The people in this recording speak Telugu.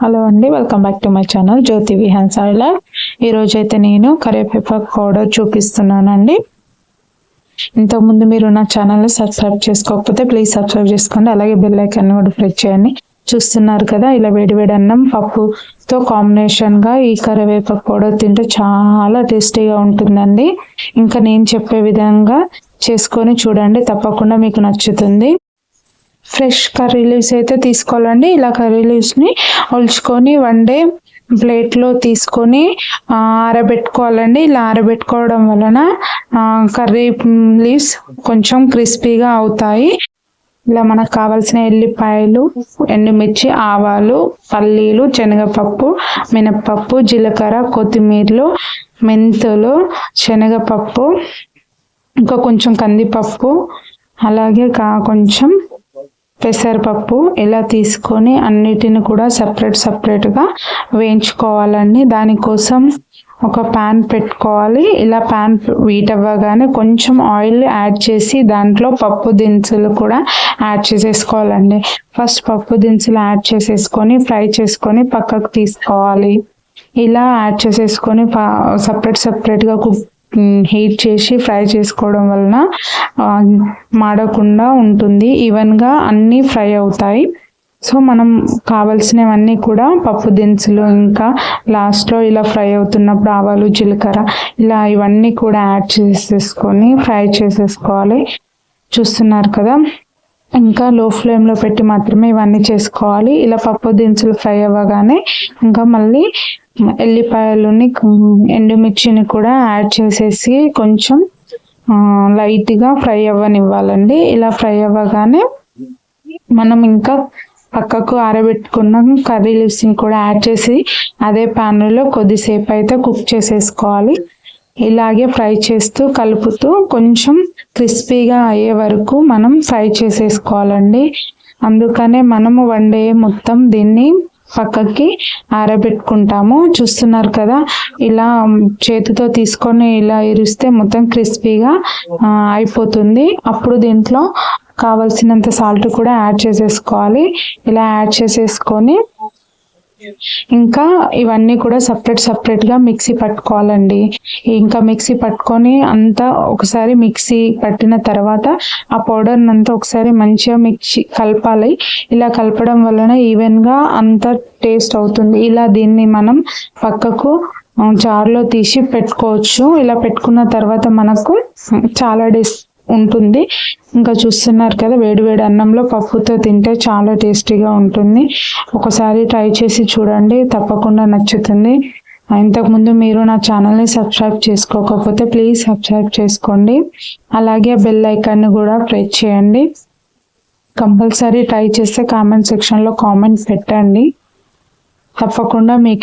హలో అండి welcome back to my channel Jyothi Vihaan సాయిలా ఈరోజు అయితే నేను కరివేపాకు పౌడర్ చూపిస్తున్నానండి. ఇంతకుముందు మీరు నా ఛానల్ని సబ్స్క్రైబ్ చేసుకోకపోతే ప్లీజ్ సబ్స్క్రైబ్ చేసుకోండి అలాగే బెల్ ఐకాన్ కూడా ప్రెస్ చేయండి. చూస్తున్నారు కదా ఇలా వేడివేడి అన్నం పప్పుతో కాంబినేషన్గా ఈ కరివేపాకు పౌడర్ తింటే చాలా టేస్టీగా ఉంటుందండి. ఇంకా నేను చెప్పే విధంగా చేసుకొని చూడండి తప్పకుండా మీకు నచ్చుతుంది. ఫ్రెష్ కర్రీ లీవ్స్ అయితే తీసుకోవాలండి. ఇలా కర్రీ లీవ్స్ని ఒలుచుకొని వన్ డే ప్లేట్లో తీసుకొని ఆరబెట్టుకోవాలండి. ఇలా ఆరబెట్టుకోవడం వలన కర్రీ లీవ్స్ కొంచెం క్రిస్పీగా అవుతాయి. ఇలా మనకు కావాల్సిన ఎల్లిపాయలు ఎండుమిర్చి ఆవాలు పల్లీలు శనగపప్పు మినప్పప్పు జీలకర్ర కొత్తిమీరలు మెంతులు శనగపప్పు ఇంకా కొంచెం కందిపప్పు అలాగే కా కొంచెం పెసరపప్పు ఇలా తీసుకొని అన్నిటిని కూడా సపరేట్ సపరేట్గా వేయించుకోవాలండి. దానికోసం ఒక ప్యాన్ పెట్టుకోవాలి. ఇలా ప్యాన్ వీట్ అవ్వగానే కొంచెం ఆయిల్ యాడ్ చేసి దాంట్లో పప్పు దినుసులు కూడా యాడ్ చేసేసుకోవాలండి. ఫస్ట్ పప్పు దినుసులు యాడ్ చేసేసుకొని ఫ్రై చేసుకొని పక్కకు తీసుకోవాలి. ఇలా యాడ్ చేసేసుకొని సపరేట్ సపరేట్గా కుక్ హీట్ చేసి ఫ్రై చేసుకోవడం వలన మాడకుండా ఉంటుంది. ఈవెన్గా అన్నీ ఫ్రై అవుతాయి. సో మనం కావలసినవన్నీ కూడా పప్పు దినుసులు ఇంకా లాస్ట్లో ఇలా ఫ్రై అవుతున్నప్పుడు ఆవాలు జీలకర్ర ఇలా ఇవన్నీ కూడా యాడ్ చేసేసుకొని ఫ్రై చేసేసుకోవాలి. చూస్తున్నారు కదా? ఇంకా లో ఫ్లేమ్లో పెట్టి మాత్రమే ఇవన్నీ చేసుకోవాలి. ఇలా పప్పు దినుసులు ఫ్రై అవ్వగానే ఇంకా మళ్ళీ ఎల్లిపాయలని ఎండుమిర్చిని కూడా యాడ్ చేసేసి కొంచెం లైట్గా ఫ్రై అవ్వనివ్వాలండి. ఇలా ఫ్రై అవ్వగానే మనం ఇంకా పక్కకు ఆరబెట్టుకున్న కర్రీ లీవ్స్ని కూడా యాడ్ చేసి అదే ప్యాన్లో కొద్దిసేపు అయితే కుక్ చేసేసుకోవాలి. ఇలాగే ఫ్రై చేస్తూ కలుపుతూ కొంచెం క్రిస్పీగా అయ్యే వరకు మనం ఫ్రై చేసేసుకోవాలండి. అందుకనే మనము వన్ డే మొత్తం దీన్ని పక్కకి ఆరబెట్టుకుంటాము. చూస్తున్నారు కదా ఇలా చేతితో తీసుకొని ఇలా ఇరిస్తే మొత్తం క్రిస్పీగా అయిపోతుంది. అప్పుడు దీంట్లో కావలసినంత సాల్ట్ కూడా యాడ్ చేసేసుకోవాలి. ఇలా యాడ్ చేసేసుకొని ఇంకా ఇవన్నీ కూడా సపరేట్ సపరేట్గా మిక్సీ పట్టుకోవాలండి. ఇంకా మిక్సీ పట్టుకొని అంతా ఒకసారి మిక్సీ పట్టిన తర్వాత ఆ పౌడర్ అంతా ఒకసారి మంచిగా మిక్సీ కలపాలి. ఇలా కలపడం వలన ఈవెన్గా టేస్ట్ అవుతుంది. ఇలా దీన్ని మనం పక్కకు ఆ, జార్లో తీసి పెట్టుకోవచ్చు. ఇలా పెట్టుకున్న తర్వాత మనకు చాలా డేస్ ఉంటుంది. ఇంకా చూస్తున్నారు కదా వేడి వేడి అన్నంలో పప్పుతో తింటే చాలా టేస్టీగా ఉంటుంది. ఒకసారి ట్రై చేసి చూడండి తప్పకుండా నచ్చుతుంది. ఇంతకుముందు మీరు నా ఛానల్ని సబ్స్క్రైబ్ చేసుకోకపోతే ప్లీజ్ సబ్స్క్రైబ్ చేసుకోండి. అలాగే బెల్ ఐకాన్ని కూడా ప్రెస్ చేయండి. కంపల్సరీ ట్రై చేస్తే కామెంట్ సెక్షన్లో కామెంట్ పెట్టండి. తప్పకుండా మీకు